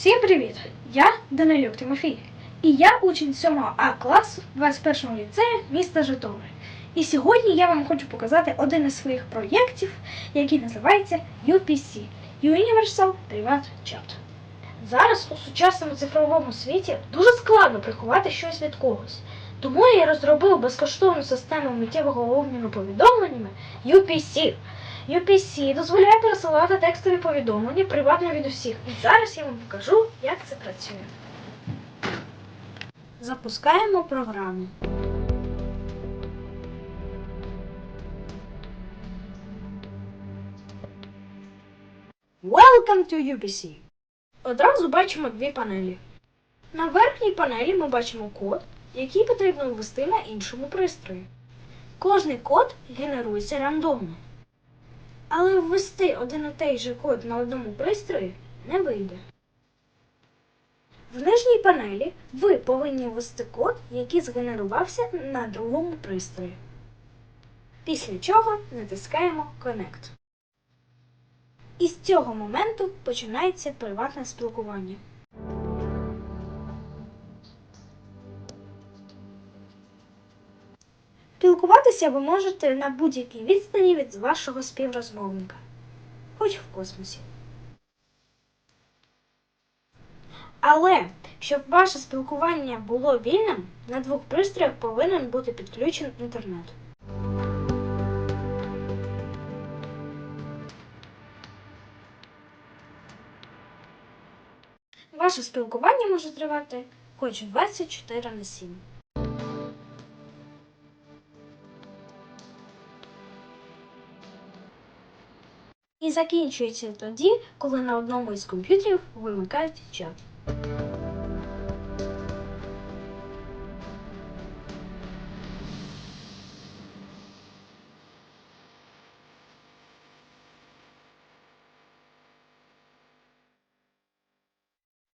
Всім привіт! Я Данилюк Тимофій. І я учень 7 А класу 21 ліцею міста Житомир. І сьогодні я вам хочу показати один із своїх проєктів, який називається UPC Universal Private Chat. Зараз у сучасному цифровому світі дуже складно приховати щось від когось. Тому я розробив безкоштовну систему миттєвого обміну повідомленнями UPC. UPC дозволяє пересилати текстові повідомлення приватно від усіх. І зараз я вам покажу, як це працює. Запускаємо програму. Welcome to UPC. Одразу бачимо дві панелі. На верхній панелі ми бачимо код, який потрібно ввести на іншому пристрої. Кожний код генерується рандомно. Але ввести один і той же код на одному пристрої не вийде. В нижній панелі ви повинні ввести код, який згенерувався на другому пристрої. Після чого натискаємо Connect. І з цього моменту починається приватне спілкування. Спілкуватися ви можете на будь-якій відстані від вашого співрозмовника, хоч в космосі. Але щоб ваше спілкування було вільним, на двох пристроях повинен бути підключений інтернет. Ваше спілкування може тривати хоч 24 на 7. і закінчується тоді, коли на одному із комп'ютерів вимикають чат.